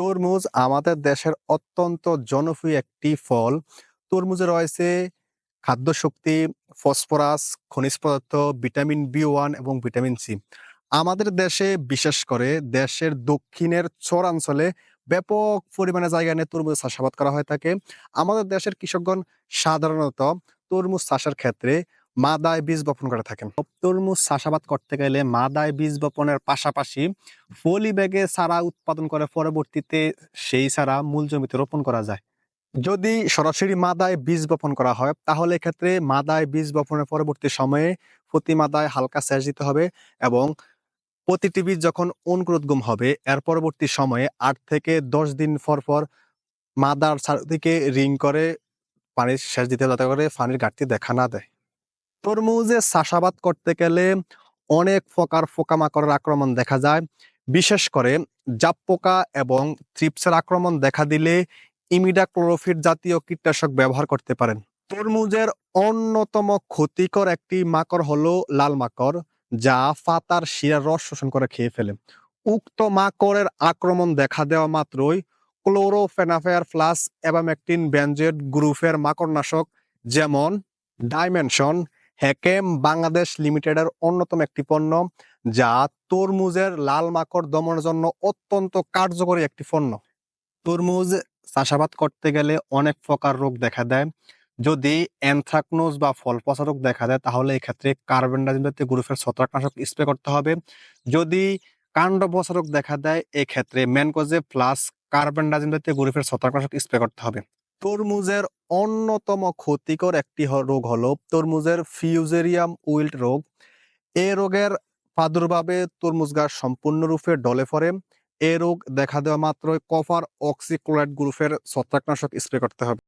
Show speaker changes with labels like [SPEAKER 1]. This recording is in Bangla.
[SPEAKER 1] তরমুজ আমাদের দেশের অত্যন্ত জনপ্রিয় একটি ফল। তরমুজে রয়েছে খাদ্য শক্তি, ফসফরাস, খনিজ পদার্থ, ভিটামিন বি ওয়ান এবং ভিটামিন সি। আমাদের দেশে বিশেষ করে দেশের দক্ষিণের চরাঞ্চলে ব্যাপক পরিমাণে জায়গা নিয়ে তরমুজ চাষাবাদ করা হয়ে থাকে। আমাদের দেশের কৃষকগণ সাধারণত তরমুজ চাষের ক্ষেত্রে মাদায় বীজ বপন করে থাকেন। তরমুজ চাষাবাদ করতে গেলে মাদায় বীজ বপনের পাশাপাশি ফলি ব্যাগে চারা উৎপাদন করে, পরবর্তীতে সেই চারা মূল জমিতে রোপণ করা যায়। যদি সরাসরি মাদায় বীজ বপন করা হয়, তাহলে এক্ষেত্রে মাদায় বীজ বপনের পরবর্তী সময়ে প্রতি মাদায় হালকা সেচ দিতে হবে এবং প্রতিটি বীজ যখন অঙ্কুরোদ্গম হবে, এর পরবর্তী সময়ে আট থেকে দশ দিন পর পর মাদার চারিদিকে রিং করে পানির সেচ দিতে যাতে করে পানির ঘাটতি দেখা না দেয় তরমুজে চাষাবাদ করতে গেলে অনেক প্রকার পোকামাকড়ের আক্রমণ দেখা যায়। বিশেষ করে জাপ পোকা এবং থ্রিপসের আক্রমণ দেখা দিলে ইমিডাক্লোরোফিট জাতীয় কীটনাশক ব্যবহার করতে পারেন। তরমুজের অন্যতম ক্ষতিকর একটি মাকড় হলো লাল মাকড়, যা ফাতার শিরার রস শোষণ করে খেয়ে ফেলে। উক্ত মাকড়ের আক্রমণ দেখা দেওয়া মাত্রই ক্লোরোফেনাফেয়ার প্লাস অ্যাবামেকটিন ব্যানজেড গ্রুপের মাকড়নাশক যেমন ডাইমেনশন হ্যাকেম বাংলাদেশ লিমিটেডের অন্যতম একটি পণ্য, যা তরমুজের লাল মাকড় দমনের জন্য অত্যন্ত কার্যকরী একটি পণ্য। তরমুজ চাষাবাদ করতে গেলে অনেক প্রকার রোগ দেখা দেয়। যদি অ্যানথ্রাকনোজ বা ফল পচা রোগ দেখা দেয়, তাহলে এক্ষেত্রে কার্বেন্ডাজিম জাতীয় গ্রুপের ছত্রাকনাশক স্প্রে করতে হবে। যদি কাণ্ড পচা রোগ দেখা দেয়, এক্ষেত্রে ম্যানকোজে প্লাস কার্বেন্ডাজিম জাতীয় গ্রুপের ছত্রাকনাশক স্প্রে করতে হবে। তরমুজের অন্যতম ক্ষতিকর একটি রোগ হলো তরমুজের ফিউজেরিয়াম উইল্ট রোগ। এ রোগের প্রাদুর্ভাবে তরমুজ গাছ সম্পূর্ণরূপে ডলে পড়ে। এ রোগ দেখা দেওয়া মাত্রই কফার অক্সিক্লোরাইড গ্রুপের ছত্রাকনাশক স্প্রে করতে হবে।